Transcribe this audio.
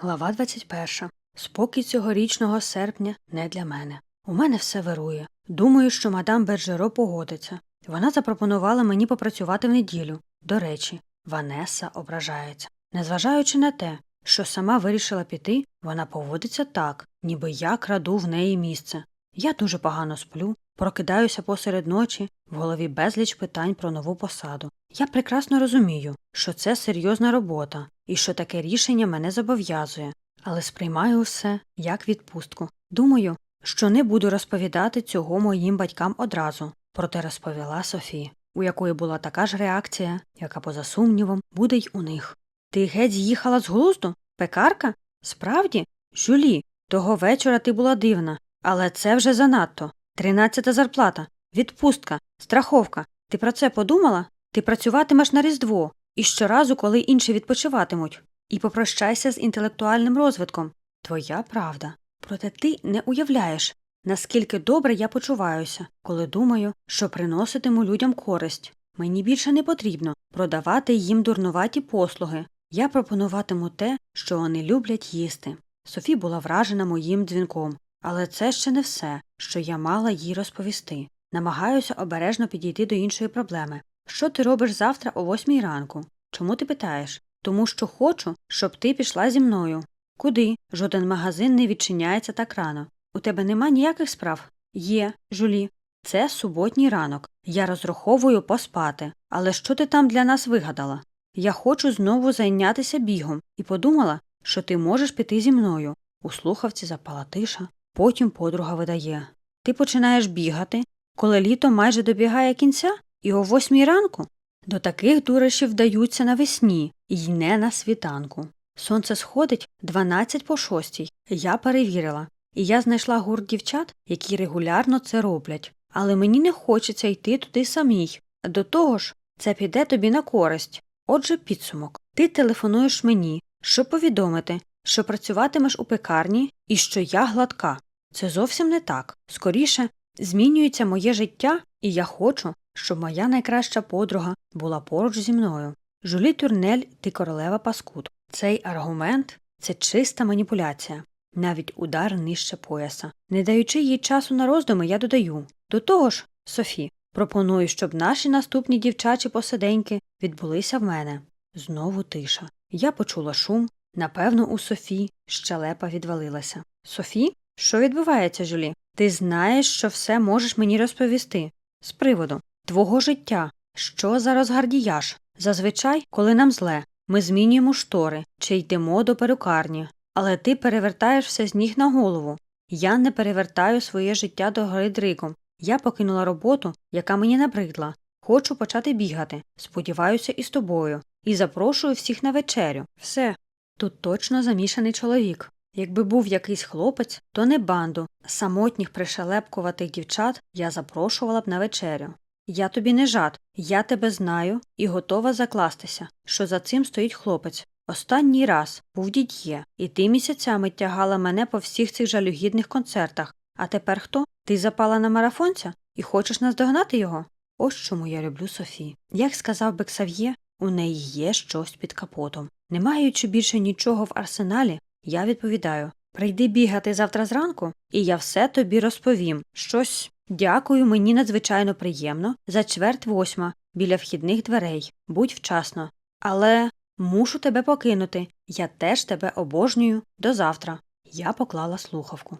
Глава 21. Спокій цьогорічного серпня не для мене. У мене все вирує. Думаю, що мадам Бержеро погодиться. Вона запропонувала мені попрацювати в неділю. До речі, Ванеса ображається. Незважаючи на те, що сама вирішила піти, вона поводиться так, ніби я краду в неї місце. Я дуже погано сплю, прокидаюся посеред ночі, в голові безліч питань про нову посаду. Я прекрасно розумію, що це серйозна робота і що таке рішення мене зобов'язує, але сприймаю все як відпустку. Думаю, що не буду розповідати цього моїм батькам одразу, проте розповіла Софі, у якої була така ж реакція, яка, поза сумнівом, буде й у них. Ти геть з'їхала з глузду? Пекарка? Справді? Жюлі, того вечора ти була дивна, але це вже занадто. Тринадцята зарплата, відпустка, страховка. Ти про це подумала? Ти працюватимеш на Різдво, і щоразу, коли інші відпочиватимуть, і попрощайся з інтелектуальним розвитком. Твоя правда. Проте ти не уявляєш, наскільки добре я почуваюся, коли думаю, що приноситиму людям користь. Мені більше не потрібно продавати їм дурнуваті послуги. Я пропонуватиму те, що вони люблять їсти. Софі була вражена моїм дзвінком, але це ще не все, що я мала їй розповісти. Намагаюся обережно підійти до іншої проблеми. Що ти робиш завтра о восьмій ранку? Чому ти питаєш? Тому що хочу, щоб ти пішла зі мною. Куди? Жоден магазин не відчиняється так рано. У тебе нема ніяких справ? Є, жулі. Це суботній ранок. Я розраховую поспати. Але що ти там для нас вигадала? Я хочу знову зайнятися бігом і подумала, що ти можеш піти зі мною. У слухавці запала тиша, потім подруга видає. Ти починаєш бігати, коли літо майже добігає кінця, і о восьмій ранку? До таких дурощів вдаються навесні і не на світанку. Сонце сходить 12 по шостій. Я перевірила, і я знайшла гурт дівчат, які регулярно це роблять. Але мені не хочеться йти туди самій. До того ж, це піде тобі на користь. Отже, підсумок. Ти телефонуєш мені, щоб повідомити, що працюватимеш у пекарні і що я гладка. Це зовсім не так. Скоріше, змінюється моє життя, і я хочу, щоб моя найкраща подруга була поруч зі мною. Жулі Тюрнель, ти королева паскуд. Цей аргумент це чиста маніпуляція, навіть удар нижче пояса. Не даючи їй часу на роздуми, я додаю. До того ж, Софі, пропоную, щоб наші наступні дівчачі посиденьки відбулися в мене. Знову тиша. Я почула шум. Напевно, у Софі щелепа відвалилася. Софі? Що відбувається, Жюлі? Ти знаєш, що все можеш мені розповісти. З приводу твого життя. Що за розгардіяж? Зазвичай, коли нам зле, ми змінюємо штори чи йдемо до перукарні, але ти перевертаєш все з ніг на голову. Я не перевертаю своє життя до гори дриком. Я покинула роботу, яка мені набридла. Хочу почати бігати. Сподіваюся, і з тобою. І запрошую всіх на вечерю. Все. Тут точно замішаний чоловік. Якби був якийсь хлопець, то не банду, самотніх пришелепкуватих дівчат я запрошувала б на вечерю. Я тобі не жад, я тебе знаю і готова закластися, що за цим стоїть хлопець. Останній раз був дід'є, і ти місяцями тягала мене по всіх цих жалюгідних концертах. А тепер хто? Ти запала на марафонця і хочеш наздогнати його? Ось чому я люблю Софі. Як сказав Бексав'є, у неї є щось під капотом. Не маючи більше нічого в арсеналі, я відповідаю прийди бігати завтра зранку, і я все тобі розповім. Щось дякую, мені надзвичайно приємно за чверть восьма біля вхідних дверей. Будь вчасно. Але мушу тебе покинути. Я теж тебе обожнюю. До завтра. Я поклала слухавку.